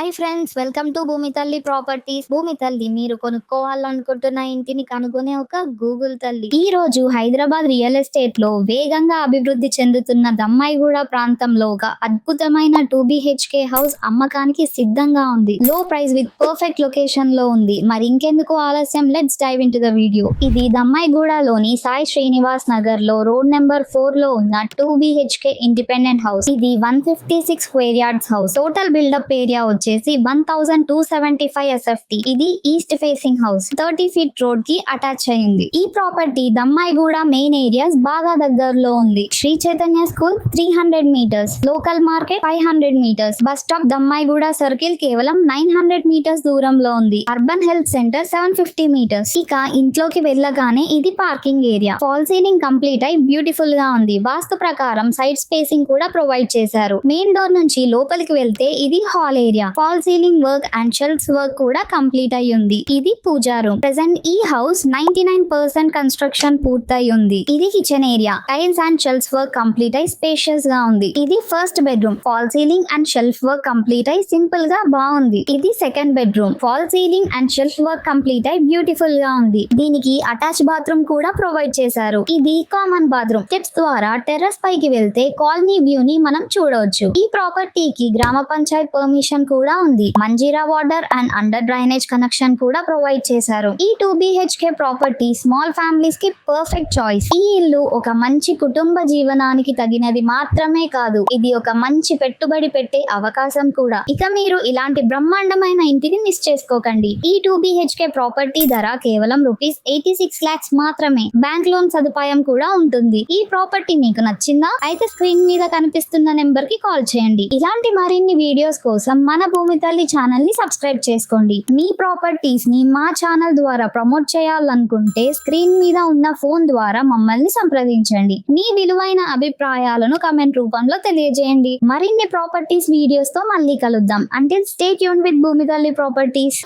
Hi friends welcome to భూమి తల్లి properties భూమి తల్లి మీరు కొనుక్కోవాలనుకుంటున్న ఇంటిని కనుగొనే ఒక గూగుల్ తల్లి ఈ రోజు హైదరాబాద్ రియల్ ఎస్టేట్లో వేగంగా అభివృద్ధి చెందుతున్న దమ్మాయిగూడ ప్రాంతంలో ఒక అద్భుతమైన టూ బిహెచ్కే హౌస్ అమ్మకానికి సిద్ధంగా ఉంది. లో ప్రైస్ విత్ పర్ఫెక్ట్ లొకేషన్లో ఉంది. మరి ఇంకెందుకు ఆలస్యం? Let's dive into the video ఇది దమ్మాయిగూడలోని సాయి శ్రీనివాస్ నగర్లో రోడ్ నెంబర్ ఫోర్లో ఉన్న టూ బిహెచ్కే ఇండిపెండెంట్ హౌస్ ఇది one fifty six square yards house total buildup area వచ్చి వచ్చేసి one thousand two seventy five SFT ఇది east facing house thirty feet రోడ్కి అటాచ్ అయింది ఈ ప్రాపర్టీ దమ్మాయిగూడ మెయిన్ ఏరియాస్ బాగా దగ్గరలో ఉంది. Sri Chaitanya school three hundred metres local market five hundred metres bus stop Dammaiguda circle కేవలం నైన్ హండ్రెడ్ మీటర్స్ దూరంలో ఉంది. Urban health centre seven fifty metres ఇక ఇంట్లోకి వెళ్ళగానే ఇది parking area fall ceiling complete అయి బ్యూటిఫుల్గా ఉంది. వాస్తు ప్రకారం సైడ్ స్పేసింగ్ కూడా ప్రొవైడ్ చేశారు. మెయిన్ డోర్ నుంచి లోపలికి వెళ్తే ఇది hall area fall ceiling work and shelves work కూడా కంప్లీట్ అయి ఉంది. ఇది పూజా రూమ్ ప్రెసెంట్ ఈ house ninety nine percent construction పూర్తయి ఉంది. ఇది kitchen area tiles and shelves work complete అయి స్పేషియస్గా ఉంది. ఇది first bedroom fall ceiling and shelf work complete అయి సింపుల్గా బాగుంది. ఇది second bedroom fall ceiling and shelf work complete అయి బ్యూటిఫుల్గా ఉంది. దీనికి అటాచ్ బాత్రూమ్ కూడా ప్రొవైడ్ చేశారు. ఇది కామన్ బాత్రూమ్ స్టెప్స్ ద్వారా టెర్రస్ పైకి వెళ్తే కాలనీ వ్యూ ని మనం చూడవచ్చు. ఈ ప్రాపర్టీకి గ్రామ పంచాయత్ పర్మిషన్ కూడా ఉంది. Manjira water and under drainage connection కూడా ప్రొవైడ్ చేశారు. ఈ టూ బిహెచ్కే ప్రాపర్టీ స్మాల్ ఫ్యామిలీస్కి పర్ఫెక్ట్ చాయిస్. ఈ ఇల్లు ఒక మంచి కుటుంబ జీవనానికి తగినది మాత్రమే కాదు ఇది ఒక మంచి పెట్టుబడి పెట్టే అవకాశం కూడా. ఇక మీరు ఇలాంటి బ్రహ్మాండమైన ఇంటిని మిస్ చేసుకోకండి. ఈ టూ బిహెచ్కే ప్రాపర్టీ ధర కేవలం రూపీస్ ఎయిటీ సిక్స్ లాక్స్ మాత్రమే. బ్యాంక్ లోన్ సదుపాయం కూడా ఉంటుంది. ఈ ప్రాపర్టీ మీకు నచ్చిందా? అయితే స్క్రీన్ మీద కనిపిస్తున్న నెంబర్కి కాల్ చేయండి. ఇలాంటి మరిన్ని వీడియోస్ కోసం మన భూమి తల్లి ఛానల్ని సబ్స్క్రైబ్ చేసుకోండి. మీ ప్రాపర్టీస్ని మా ఛానల్ ద్వారా ప్రమోట్ చేయాలనుకుంటే స్క్రీన్ మీద ఉన్న ఫోన్ ద్వారా మమ్మల్ని సంప్రదించండి. మీ విలువైన అభిప్రాయాలను కమెంట్ రూపంలో తెలియజేయండి. మరిన్ని ప్రాపర్టీస్ వీడియోస్తో మళ్ళీ కలుద్దాం. అంటిల్ స్టేట్ యూన్ విత్ భూమి తల్లి ప్రాపర్టీస్.